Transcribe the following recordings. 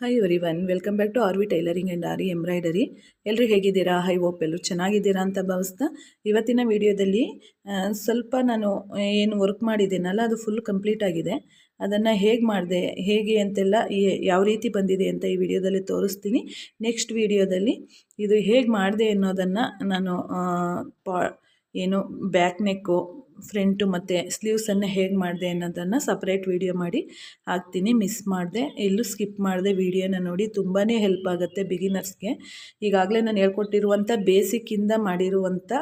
Hi everyone welcome back to R V tailoring and aari embroidery ಎಲ್ಲರೂ ಹೇಗಿದ್ದೀರಾ? High ಓಪ್ ಎಲ್ಲರೂ ಚೆನ್ನಾಗಿದ್ದೀರಾ ಅಂತ ಭಾವಿಸ್ತಾ ಇವತ್ತಿನ ವಿಡಿಯೋದಲ್ಲಿ ಸ್ವಲ್ಪ ನಾನು ಏನು ವರ್ಕ್ ಮಾಡಿದ್ದೀನಲ್ಲ, ಅದು ಫುಲ್ ಕಂಪ್ಲೀಟ್ ಆಗಿದೆ. ಅದನ್ನು ಹೇಗೆ ಮಾಡಿದೆ, ಹೇಗೆ ಅಂತೆಲ್ಲ ಯಾವ ರೀತಿ ಬಂದಿದೆ ಅಂತ ಈ ವಿಡಿಯೋದಲ್ಲಿ ತೋರಿಸ್ತೀನಿ. ನೆಕ್ಸ್ಟ್ ವಿಡಿಯೋದಲ್ಲಿ ಇದು ಹೇಗೆ ಮಾಡಿದೆ ಅನ್ನೋದನ್ನು ನಾನು ಪಾ, ಏನು ಬ್ಯಾಕ್ ನೆಕ್ಕು ಫ್ರಂಟು ಮತ್ತು ಸ್ಲೀವ್ಸನ್ನು ಹೇಗೆ ಮಾಡಿದೆ ಅನ್ನೋದನ್ನು ಸಪ್ರೇಟ್ ವಿಡಿಯೋ ಮಾಡಿ ಹಾಕ್ತೀನಿ, ಮಿಸ್ ಮಾಡಿದೆ. ಎಲ್ಲೂ ಸ್ಕಿಪ್ ಮಾಡಿದೆ ವಿಡಿಯೋನ ನೋಡಿ ತುಂಬಾ ಹೆಲ್ಪ್ ಆಗುತ್ತೆ ಬಿಗಿನರ್ಸ್ಗೆ. ಈಗಾಗಲೇ ನಾನು ಹೇಳ್ಕೊಟ್ಟಿರುವಂಥ ಬೇಸಿಕ್ಕಿಂದ ಮಾಡಿರುವಂಥ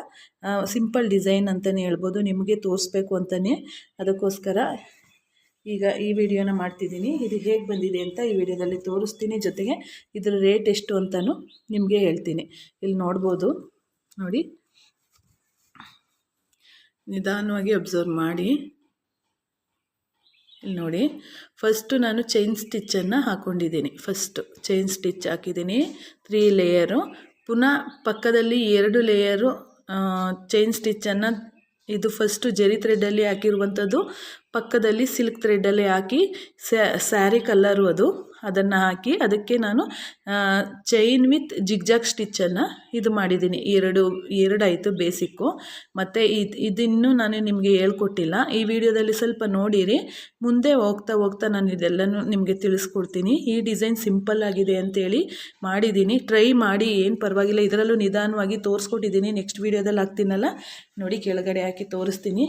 ಸಿಂಪಲ್ ಡಿಸೈನ್ ಅಂತಲೇ ಹೇಳ್ಬೋದು, ನಿಮಗೆ ತೋರಿಸ್ಬೇಕು ಅಂತಲೇ ಅದಕ್ಕೋಸ್ಕರ ಈಗ ಈ ವಿಡಿಯೋನ ಮಾಡ್ತಿದ್ದೀನಿ. ಇದು ಹೇಗೆ ಬಂದಿದೆ ಅಂತ ಈ ವಿಡಿಯೋದಲ್ಲಿ ತೋರಿಸ್ತೀನಿ. ಜೊತೆಗೆ ಇದರ ರೇಟ್ ಎಷ್ಟು ಅಂತಲೂ ನಿಮಗೆ ಹೇಳ್ತೀನಿ. ಇಲ್ಲಿ ನೋಡ್ಬೋದು. ನೋಡಿ. ನಿಧಾನವಾಗಿ ಅಬ್ಸರ್ವ್ ಮಾಡಿ. ಇಲ್ಲಿ ನೋಡಿ ಫಸ್ಟು ನಾನು ಚೈನ್ ಸ್ಟಿಚ್ಚನ್ನು ಹಾಕ್ಕೊಂಡಿದ್ದೀನಿ ಫಸ್ಟು ಚೈನ್ ಸ್ಟಿಚ್ ಹಾಕಿದ್ದೀನಿ. ತ್ರೀ ಲೇಯರು ಪುನಃ ಪಕ್ಕದಲ್ಲಿ ಎರಡು ಲೇಯರು ಚೈನ್ ಸ್ಟಿಚ್ಚನ್ನು ಇದು ಫಸ್ಟು ಜರಿ ಥ್ರೆಡ್ಡಲ್ಲಿ ಹಾಕಿರುವಂಥದ್ದು ಪಕ್ಕದಲ್ಲಿ ಸಿಲ್ಕ್ ಥ್ರೆಡ್ಡಲ್ಲಿ ಹಾಕಿ ಸ್ಯಾರಿ ಕಲ್ಲರು ಅದು. ಅದನ್ನು ಹಾಕಿ ಅದಕ್ಕೆ ನಾನು ಚೈನ್ ವಿತ್ ಜಿಗ್ಜಾಗ್ ಸ್ಟಿಚ್ಚನ್ನು ಇದು ಮಾಡಿದ್ದೀನಿ. ಎರಡು, ಎರಡಾಯಿತು ಬೇಸಿಕ್ಕು ಮತ್ತು ಇದು, ಇದನ್ನು ನಾನು ನಿಮಗೆ ಹೇಳ್ಕೊಟ್ಟಿಲ್ಲ. ಈ ವಿಡಿಯೋದಲ್ಲಿ ಸ್ವಲ್ಪ ನೋಡಿರಿ. ಮುಂದೆ ಹೋಗ್ತಾ ಹೋಗ್ತಾ ನಾನು ಇದೆಲ್ಲನೂ ನಿಮಗೆ ತಿಳಿಸ್ಕೊಡ್ತೀನಿ. ಈ ಡಿಸೈನ್ ಸಿಂಪಲ್ ಆಗಿದೆ ಅಂತೇಳಿ ಮಾಡಿದ್ದೀನಿ. ಟ್ರೈ ಮಾಡಿ, ಏನು ಪರವಾಗಿಲ್ಲ. ಇದರಲ್ಲೂ ನಿಧಾನವಾಗಿ ತೋರಿಸ್ಕೊಟ್ಟಿದ್ದೀನಿ. ನೆಕ್ಸ್ಟ್ ವಿಡಿಯೋದಲ್ಲಿ ಹಾಕ್ತೀನಲ್ಲ? ನೋಡಿ, ಕೆಳಗಡೆ ಹಾಕಿ ತೋರಿಸ್ತೀನಿ.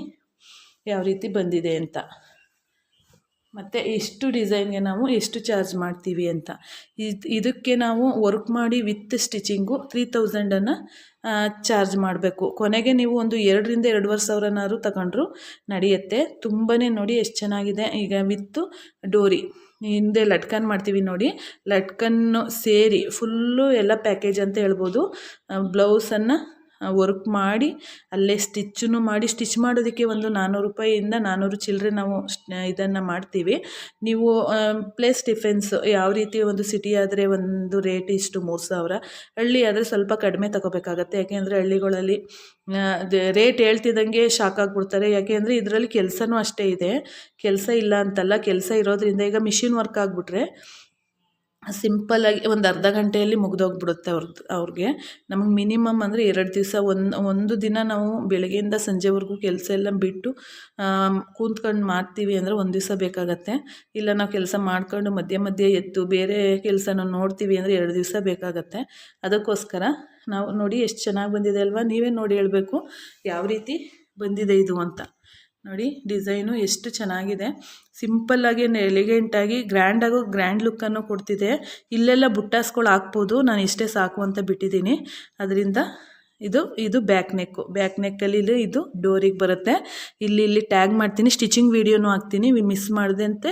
ಯಾವ ರೀತಿ ಬಂದಿದೆ ಅಂತ. ಮತ್ತು ಎಷ್ಟು ಡಿಸೈನ್ಗೆ ನಾವು ಎಷ್ಟು ಚಾರ್ಜ್ ಮಾಡ್ತೀವಿ ಅಂತ. ಇದು, ಇದಕ್ಕೆ ನಾವು ವರ್ಕ್ ಮಾಡಿ ವಿತ್ ಸ್ಟಿಚಿಂಗು ತ್ರೀ ತೌಸಂಡನ್ನು ಚಾರ್ಜ್ ಮಾಡಬೇಕು. ಕೊನೆಗೆ ನೀವು ಒಂದು ಎರಡರಿಂದ ಎರಡುವರೆ ಸಾವಿರನಾದ್ರು ತಗೊಂಡ್ರು ನಡೆಯುತ್ತೆ. ತುಂಬಾ ನೋಡಿ ಎಷ್ಟು ಚೆನ್ನಾಗಿದೆ. ಈಗ ವಿತ್ತು ಡೋರಿ ಹಿಂದೆ ಲಟ್ಕನ್ ಮಾಡ್ತೀವಿ ನೋಡಿ. ಲಟ್ಕನ್ನು ಸೇರಿ ಫುಲ್ಲು ಎಲ್ಲ ಪ್ಯಾಕೇಜ್ ಅಂತ ಹೇಳ್ಬೋದು. ಬ್ಲೌಸನ್ನು ವರ್ಕ್ ಮಾಡಿ, ಅಲ್ಲೇ ಸ್ಟಿಚ್ಚನ್ನು ಮಾಡಿ ಸ್ಟಿಚ್ ಮಾಡೋದಕ್ಕೆ ಒಂದು ನಾನ್ನೂರು ರೂಪಾಯಿಯಿಂದ ನಾನ್ನೂರು ಚಿಲ್ಲರೆ ನಾವು ಇದನ್ನು ಮಾಡ್ತೀವಿ. ನೀವು ಪ್ಲೇಸ್ ಡಿಫೆನ್ಸ್ ಯಾವ ರೀತಿ ಒಂದು ಸಿಟಿ ಆದರೆ ಒಂದು ರೇಟ್ ಇಷ್ಟು ಮೂರು ಸಾವಿರ, ಹಳ್ಳಿ ಆದರೆ ಸ್ವಲ್ಪ ಕಡಿಮೆ ತಗೋಬೇಕಾಗತ್ತೆ. ಯಾಕೆಂದರೆ ಹಳ್ಳಿಗಳಲ್ಲಿ ರೇಟ್ ಹೇಳ್ತಿದ್ದಂಗೆ ಶಾಕ್ ಆಗಿಬಿಡ್ತಾರೆ. ಯಾಕೆಂದರೆ ಇದರಲ್ಲಿ ಕೆಲಸನೂ ಅಷ್ಟೇ ಇದೆ. ಕೆಲಸ ಇಲ್ಲ ಅಂತಲ್ಲ, ಕೆಲಸ ಇರೋದ್ರಿಂದ ಈಗ ಮಿಷಿನ್ ವರ್ಕ್ ಆಗಿಬಿಟ್ರೆ ಸಿಂಪಲ್ಲಾಗಿ ಒಂದು ಅರ್ಧ ಗಂಟೆಯಲ್ಲಿ ಮುಗ್ದೋಗ್ಬಿಡುತ್ತೆ ಅವ್ರದ್ದು ಅವ್ರಿಗೆ. ನಮಗೆ ಮಿನಿಮಮ್ ಅಂದರೆ ಎರಡು ದಿವಸ, ಒಂದು ಒಂದು ದಿನ ನಾವು ಬೆಳಗ್ಗೆಯಿಂದ ಸಂಜೆವರೆಗೂ ಕೆಲಸ ಎಲ್ಲ ಬಿಟ್ಟು ಕೂತ್ಕೊಂಡು ಮಾಡ್ತೀವಿ ಅಂದರೆ ಒಂದು ದಿವಸ ಬೇಕಾಗತ್ತೆ. ಇಲ್ಲ ನಾವು ಕೆಲಸ ಮಾಡ್ಕೊಂಡು ಮಧ್ಯೆ ಮಧ್ಯೆ ಎತ್ತು ಬೇರೆ ಕೆಲಸನ ನೋಡ್ತೀವಿ ಅಂದರೆ ಎರಡು ದಿವಸ ಬೇಕಾಗತ್ತೆ. ಅದಕ್ಕೋಸ್ಕರ ನಾವು ನೋಡಿ ಎಷ್ಟು ಚೆನ್ನಾಗಿ ಬಂದಿದೆ ಅಲ್ವಾ? ನೀವೇ ನೋಡಿ ಹೇಳಬೇಕು, ಯಾವ ರೀತಿ ಬಂದಿದೆ ಇದು ಅಂತ. ನೋಡಿ, ಡಿಸೈನು ಎಷ್ಟು ಚೆನ್ನಾಗಿದೆ. ಸಿಂಪಲ್ಲಾಗಿ ಎಲಿಗೆಂಟಾಗಿ ಗ್ರ್ಯಾಂಡಾಗೂ ಗ್ರ್ಯಾಂಡ್ ಲುಕ್ಕನ್ನು ಕೊಡ್ತಿದೆ. ಇಲ್ಲೆಲ್ಲ ಬುಟ್ಟಾಸ್ಗಳು ಹಾಕ್ಬೋದು. ನಾನು ಇಷ್ಟೇ ಸಾಕು ಅಂತ ಬಿಟ್ಟಿದ್ದೀನಿ. ಅದರಿಂದ ಇದು ಇದು ಬ್ಯಾಕ್ ನೆಕ್ಕು ಬ್ಯಾಕ್ ನೆಕ್ಕಲ್ಲಿ ಇಲ್ಲಿ ಇದು ಡೋರಿಗೆ ಬರುತ್ತೆ. ಇಲ್ಲಿ ಇಲ್ಲಿ ಟ್ಯಾಗ್ ಮಾಡ್ತೀನಿ. ಸ್ಟಿಚಿಂಗ್ ವೀಡಿಯೋನೂ ಹಾಕ್ತೀನಿ. ಮಿಸ್ ಮಾಡಿದಂತೆ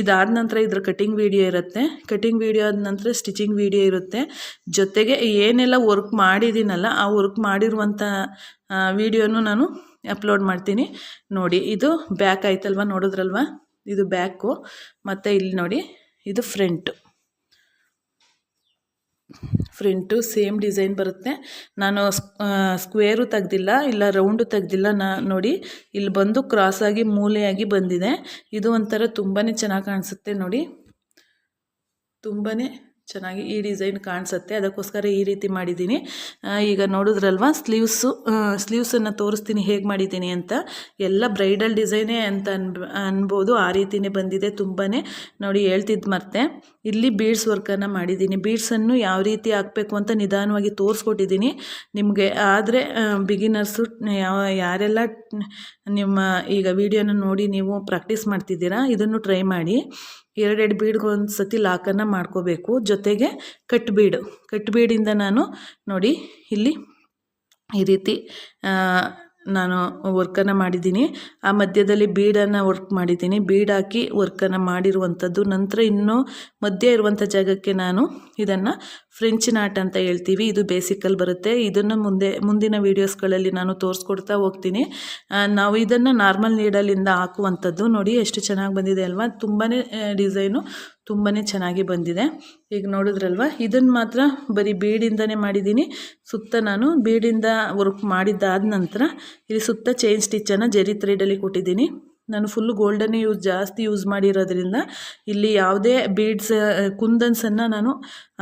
ಇದಾದ ನಂತರ ಇದ್ರ ಕಟಿಂಗ್ ವೀಡಿಯೋ ಇರುತ್ತೆ. ಕಟಿಂಗ್ ವೀಡಿಯೋ ಆದ ನಂತರ ಸ್ಟಿಚಿಂಗ್ ವೀಡಿಯೋ ಇರುತ್ತೆ. ಜೊತೆಗೆ ಏನೆಲ್ಲ ವರ್ಕ್ ಮಾಡಿದ್ದೀನಲ್ಲ, ಆ ವರ್ಕ್ ಮಾಡಿರುವಂಥ ವೀಡಿಯೋನು ನಾನು ಅಪ್ಲೋಡ್ ಮಾಡ್ತೀನಿ. ನೋಡಿ, ಇದು ಬ್ಯಾಕ್ ಆಯ್ತಲ್ವ ನೋಡಿದ್ರಲ್ವ? ಇದು ಬ್ಯಾಕು. ಮತ್ತು ಇಲ್ಲಿ ನೋಡಿ, ಇದು ಫ್ರಂಟು. ಫ್ರಂಟು ಸೇಮ್ ಡಿಸೈನ್ ಬರುತ್ತೆ. ನಾನು ಸ್ಕ್ವೇರು ತೆಗ್ದಿಲ್ಲ, ಇಲ್ಲ ರೌಂಡು ತೆಗ್ದಿಲ್ಲ. ನಾ, ನೋಡಿ, ಇಲ್ಲಿ ಬಂದು ಕ್ರಾಸಾಗಿ ಮೂಲೆಯಾಗಿ ಬಂದಿದೆ. ಇದು ಒಂಥರ ತುಂಬಾ ಚೆನ್ನಾಗಿ ಕಾಣಿಸುತ್ತೆ ನೋಡಿ. ತುಂಬಾ ಚೆನ್ನಾಗಿ ಈ ಡಿಸೈನ್ ಕಾಣಿಸುತ್ತೆ. ಅದಕ್ಕೋಸ್ಕರ ಈ ರೀತಿ ಮಾಡಿದ್ದೀನಿ. ಈಗ ನೋಡಿದ್ರಲ್ವ, ಸ್ಲೀವ್ಸು ಸ್ಲೀವ್ಸನ್ನು ತೋರಿಸ್ತೀನಿ ಹೇಗೆ ಮಾಡಿದ್ದೀನಿ ಅಂತ. ಎಲ್ಲ ಬ್ರೈಡಲ್ ಡಿಸೈನೇ ಅಂತ ಅನ್ಬ, ಅನ್ಬೋದು. ಆ ರೀತಿಯೇ ಬಂದಿದೆ ತುಂಬಾ ನೋಡಿ ಹೇಳ್ತಿದ್ದು ಮತ್ತೆ ಇಲ್ಲಿ ಬೀಡ್ಸ್ ವರ್ಕನ್ನು ಮಾಡಿದ್ದೀನಿ. ಬೀಡ್ಸನ್ನು ಯಾವ ರೀತಿ ಹಾಕಬೇಕು ಅಂತ ನಿಧಾನವಾಗಿ ತೋರಿಸ್ಕೊಟ್ಟಿದ್ದೀನಿ. ನಿಮಗೆ ಆದರೆ ಬಿಗಿನರ್ಸು ಯಾವ, ಯಾರೆಲ್ಲ ನಿಮ್ಮ, ಈಗ ವಿಡಿಯೋನ ನೋಡಿ ನೀವು ಪ್ರಾಕ್ಟೀಸ್ ಮಾಡ್ತಿದ್ದೀರಾ, ಇದನ್ನು ಟ್ರೈ ಮಾಡಿ. ಎರಡೆರಡು ಬೀಡ್ಗೆ ಒಂದು ಸತಿ ಲಾಕನ್ನು ಮಾಡ್ಕೋಬೇಕು. ಜೊತೆಗೆ ಕಟ್ ಬೀಡು ಕಟ್ ಬೀಡಿಂದ ನಾನು ನೋಡಿ ಇಲ್ಲಿ ಈ ರೀತಿ ನಾನು ವರ್ಕನ್ನು ಮಾಡಿದ್ದೀನಿ. ಆ ಮಧ್ಯದಲ್ಲಿ ಬೀಡನ್ನು ವರ್ಕ್ ಮಾಡಿದ್ದೀನಿ. ಬೀಡ್ ಹಾಕಿ ವರ್ಕನ್ನು ಮಾಡಿರುವಂಥದ್ದು. ನಂತರ ಇನ್ನೂ ಮಧ್ಯ ಇರುವಂಥ ಜಾಗಕ್ಕೆ ನಾನು ಇದನ್ನು ಫ್ರೆಂಚ್ ನಾಟ್ ಅಂತ ಹೇಳ್ತೀವಿ. ಇದು ಬೇಸಿಕಲ್ಲಿ ಬರುತ್ತೆ. ಇದನ್ನು ಮುಂದೆ, ಮುಂದಿನ ವೀಡಿಯೋಸ್ಗಳಲ್ಲಿ ನಾನು ತೋರಿಸ್ಕೊಡ್ತಾ ಹೋಗ್ತೀನಿ. ನಾವು ಇದನ್ನು ನಾರ್ಮಲ್ ನೀಡಲಿಂದ ಹಾಕುವಂಥದ್ದು. ನೋಡಿ, ಎಷ್ಟು ಚೆನ್ನಾಗಿ ಬಂದಿದೆ ಅಲ್ವಾ? ತುಂಬಾ ಡಿಸೈನು ತುಂಬಾ ಚೆನ್ನಾಗಿ ಬಂದಿದೆ. ಈಗ ನೋಡಿದ್ರಲ್ವ? ಇದನ್ನು ಮಾತ್ರ ಬರೀ ಬೀಡಿಂದನೇ ಮಾಡಿದ್ದೀನಿ. ಸುತ್ತ ನಾನು ಬೀಡಿಂದ ವರ್ಕ್ ಮಾಡಿದ್ದಾದ ನಂತರ ಇಲ್ಲಿ ಸುತ್ತ ಚೈನ್ ಸ್ಟಿಚ್ಚನ್ನು ಜರಿ ಥ್ರೆಡಲ್ಲಿ ಕೊಟ್ಟಿದ್ದೀನಿ. ನಾನು ಫುಲ್ಲು ಗೋಲ್ಡನ್ನೇ ಯೂಸ್ ಜಾಸ್ತಿ ಯೂಸ್ ಮಾಡಿರೋದ್ರಿಂದ ಇಲ್ಲಿ ಯಾವುದೇ ಬೀಡ್ಸ್ ಕುಂದನ್ಸನ್ನು ನಾನು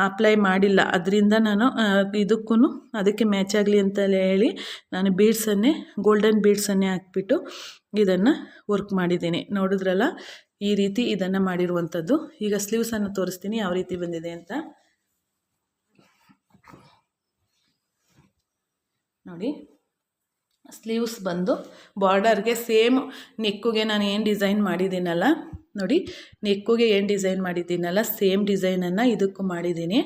ಅಪ್ಲೈ ಮಾಡಿಲ್ಲ. ಅದರಿಂದ ನಾನು ಇದಕ್ಕೂ ಅದಕ್ಕೆ ಮ್ಯಾಚ್ ಆಗಲಿ ಅಂತ ಹೇಳಿ ನಾನು ಬೀಡ್ಸನ್ನೇ ಗೋಲ್ಡನ್ ಬೀಡ್ಸನ್ನೇ ಹಾಕ್ಬಿಟ್ಟು ಇದನ್ನು ವರ್ಕ್ ಮಾಡಿದ್ದೀನಿ. ನೋಡಿದ್ರಲ್ಲ? ಈ ರೀತಿ ಇದನ್ನು ಮಾಡಿರುವಂಥದ್ದು ಈಗ ಸ್ಲೀವ್ಸನ್ನು ತೋರಿಸ್ತೀನಿ, ಯಾವ ರೀತಿ ಬಂದಿದೆ ಅಂತ. ನೋಡಿ ಸ್ಲೀವ್ಸ್ ಬಂದು ಬಾರ್ಡರ್ಗೆ ಸೇಮ್ ನೆಕ್ಕುಗೆ ನಾನು ಏನು ಡಿಸೈನ್ ಮಾಡಿದ್ದೀನಲ್ಲ, ನೋಡಿ ನೆಕ್ಕುಗೆ ಏನು ಡಿಸೈನ್ ಮಾಡಿದ್ದೀನಲ್ಲ ಸೇಮ್ ಡಿಸೈನನ್ನು ಇದಕ್ಕೂ ಮಾಡಿದ್ದೀನಿ.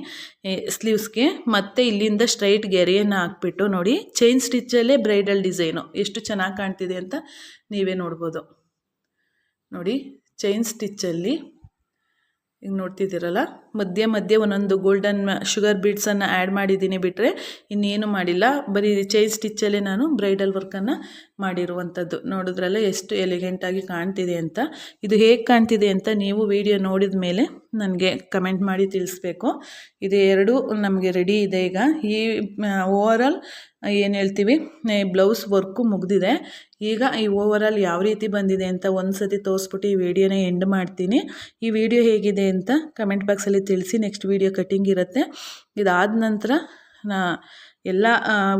ಸ್ಲೀವ್ಸ್ಗೆ ಮತ್ತು ಇಲ್ಲಿಂದ ಸ್ಟ್ರೈಟ್ ಗೆರೆಯನ್ನು ಹಾಕ್ಬಿಟ್ಟು ನೋಡಿ ಚೈನ್ ಸ್ಟಿಚ್ಚಲ್ಲೇ ಬ್ರೈಡಲ್ ಡಿಸೈನು ಎಷ್ಟು ಚೆನ್ನಾಗಿ ಕಾಣ್ತಿದೆ ಅಂತ ನೀವೇ ನೋಡ್ಬೋದು. ನೋಡಿ ಚೈನ್ ಸ್ಟಿಚ್ಚಲ್ಲಿ ಈಗ ನೋಡ್ತಿದ್ದೀರಲ್ಲ? ಮಧ್ಯೆ ಮಧ್ಯೆ ಒಂದೊಂದು ಗೋಲ್ಡನ್ ಶುಗರ್ ಬೀಡ್ಸನ್ನು ಆ್ಯಡ್ ಮಾಡಿದ್ದೀನಿ ಬಿಟ್ಟರೆ ಇನ್ನೇನು ಮಾಡಿಲ್ಲ. ಬರೀ ಚೈನ್ ಸ್ಟಿಚ್ಚಲ್ಲೇ ನಾನು ಬ್ರೈಡಲ್ ವರ್ಕನ್ನು ಮಾಡಿರುವಂಥದ್ದು. ನೋಡಿದ್ರಲ್ಲ ಎಷ್ಟು ಎಲಿಗೆಂಟಾಗಿ ಕಾಣ್ತಿದೆ ಅಂತ. ಇದು ಹೇಗೆ ಕಾಣ್ತಿದೆ ಅಂತ ನೀವು ವಿಡಿಯೋ ನೋಡಿದ ಮೇಲೆ ನನಗೆ ಕಮೆಂಟ್ ಮಾಡಿ ತಿಳಿಸ್ಬೇಕು. ಇದು ಎರಡು ನಮಗೆ ರೆಡಿ ಇದೆ ಈಗ. ಈ ಓವರಾಲ್ ಏನು ಹೇಳ್ತೀವಿ? ಬ್ಲೌಸ್ ವರ್ಕು ಮುಗಿದಿದೆ. ಈಗ ಈ ಓವರಾಲ್ ಯಾವ ರೀತಿ ಬಂದಿದೆ ಅಂತ ಒಂದು ಸತಿ ತೋರಿಸ್ಬಿಟ್ಟು ಈ ವಿಡಿಯೋನ ಎಂಡ್ ಮಾಡ್ತೀನಿ. ಈ ವಿಡಿಯೋ ಹೇಗಿದೆ ಅಂತ ಕಮೆಂಟ್ ಬಾಕ್ಸಲ್ಲಿ ತಿಳಿಸಿ ನೆಕ್ಸ್ಟ್ ವಿಡಿಯೋ ಕಟ್ಟಿಂಗ್ ಇರುತ್ತೆ. ಇದಾದ ನಂತರ ನಾ ಎಲ್ಲ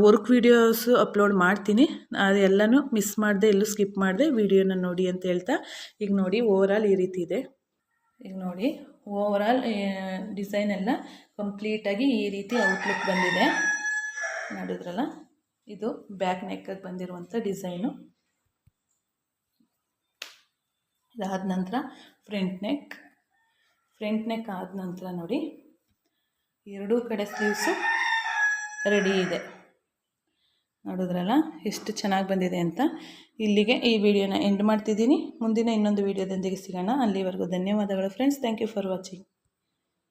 ವರ್ಕ್ ವೀಡಿಯೋಸು ಅಪ್ಲೋಡ್ ಮಾಡ್ತೀನಿ. ಅದೆಲ್ಲನೂ ಮಿಸ್ ಮಾಡಿದೆ, ಎಲ್ಲೂ ಸ್ಕಿಪ್ ಮಾಡಿದೆ, ವೀಡಿಯೋನ ನೋಡಿ ಅಂತ ಹೇಳ್ತಾ. ಈಗ ನೋಡಿ ಓವರಾಲ್ ಈ ರೀತಿ ಇದೆ. ಈಗ ನೋಡಿ. ಓವರಾಲ್ ಡಿಸೈನ್ ಎಲ್ಲ ಕಂಪ್ಲೀಟಾಗಿ ಈ ರೀತಿ ಔಟ್ಲುಕ್ ಬಂದಿದೆ. ನೋಡಿದ್ರಲ್ಲ? ಇದು ಬ್ಯಾಕ್ ನೆಕ್ಕಾಗಿ ಬಂದಿರುವಂಥ ಡಿಸೈನು ಇದಾದ ನಂತರ ಫ್ರಂಟ್ ನೆಕ್ ಫ್ರಂಟ್ ನೆಕ್ ಆದ ನಂತರ ನೋಡಿ, ಎರಡೂ ಕಡೆ ಸ್ಲೀವ್ಸು ರೆಡಿ ಇದೆ. ನೋಡಿದ್ರಲ್ಲ? ಎಷ್ಟು ಚೆನ್ನಾಗಿ ಬಂದಿದೆ ಅಂತ. ಇಲ್ಲಿಗೆ ಈ ವಿಡಿಯೋನ ಎಂಡ್ ಮಾಡ್ತಿದ್ದೀನಿ. ಮುಂದಿನ ಇನ್ನೊಂದು ವಿಡಿಯೋದೊಂದಿಗೆ ಸಿಗೋಣ. ಅಲ್ಲಿವರೆಗೂ ಧನ್ಯವಾದಗಳು friends thank you for watching